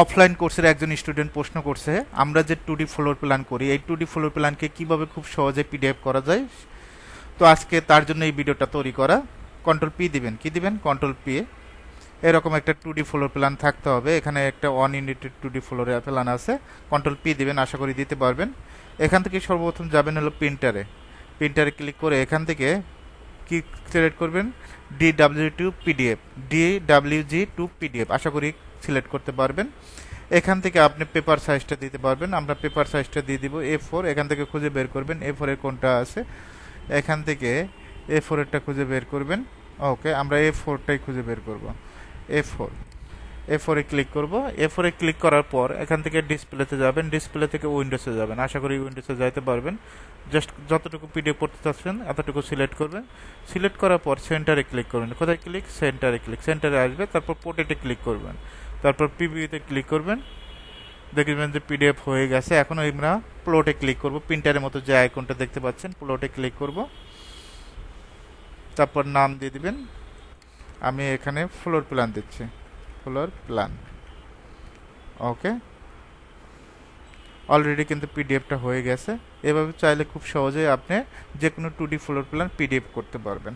Offline কোর্সের একজন student প্রশ্ন করছে, আমরা যে টু ডি ফ্লোর প্ল্যান করি, এই টু ডি ফ্লোর প্ল্যানকে কীভাবে খুব সহজে পিডিএফ করা যায়? তো আজকে তার জন্য এই ভিডিওটা তৈরি করা। কন্ট্রোল পি দিবেন। কি দিবেন? কন্ট্রোল পি এরকম একটা টু ডি ফ্লোর প্ল্যান থাকতে হবে। এখানে একটা one united two D floor plan আছে। কন্ট্রোল পি দিবেন, আশা করি দিতে পারবেন। এখান থেকে সর্বপ্রথম যাবেন হলো প্রিন্টারে প্রিন্টারে ক্লিক করে এখান থেকে কি সিলেক্ট করবেন? D W two PDF D W G two PDF আশা করি সিলেক্ট করতে পারবেন। এখান থেকে আপনি পেপার সাইজটা দিতে পারবেন। আমরা পেপার সাইজটা দিয়ে দিব এ ফোর এখান থেকে খুঁজে বের করবেন। এ ফোরের কোনটা আছে? এখান থেকে এ ফোরেরটা খুঁজে বের করবেন। ওকে, আমরা এ ফোরটাই খুঁজে বের করব। এ ফোর এ ফোরে ক্লিক করব এ ফোরে ক্লিক করার পর এখান থেকে ডিসপ্লেতে যাবেন। ডিসপ্লে থেকে উইন্ডোজে যাবেন। আশা করি উইন্ডোজে যাইতে পারবেন। জাস্ট যতটুকু পিডিএফ পড়তে চাচ্ছেন, এতটুকু সিলেক্ট করবেন। সিলেক্ট করার পর সেন্টারে ক্লিক করবেন। কোথায় ক্লিক সেন্টারে ক্লিক সেন্টারে আসবে, তারপর পোর্টেটে ক্লিক করবেন। তারপর পিবিইতে ক্লিক করবেন। দেখবেন যে পিডিএফ হয়ে গেছে। এখন আমরা প্লটে ক্লিক করব। প্রিন্টারের মতো যে আইকনটা দেখতে পাচ্ছেন প্লটে ক্লিক করব। তারপর নাম দিয়ে দিবেন। আমি এখানে ফ্লোর প্ল্যান দিচ্ছি। ফ্লোর প্ল্যান ওকে অলরেডি কিন্তু পিডিএফটা হয়ে গেছে। এভাবে চাইলে খুব সহজেই আপনি যে কোনো two D floor plan PDF করতে পারবেন।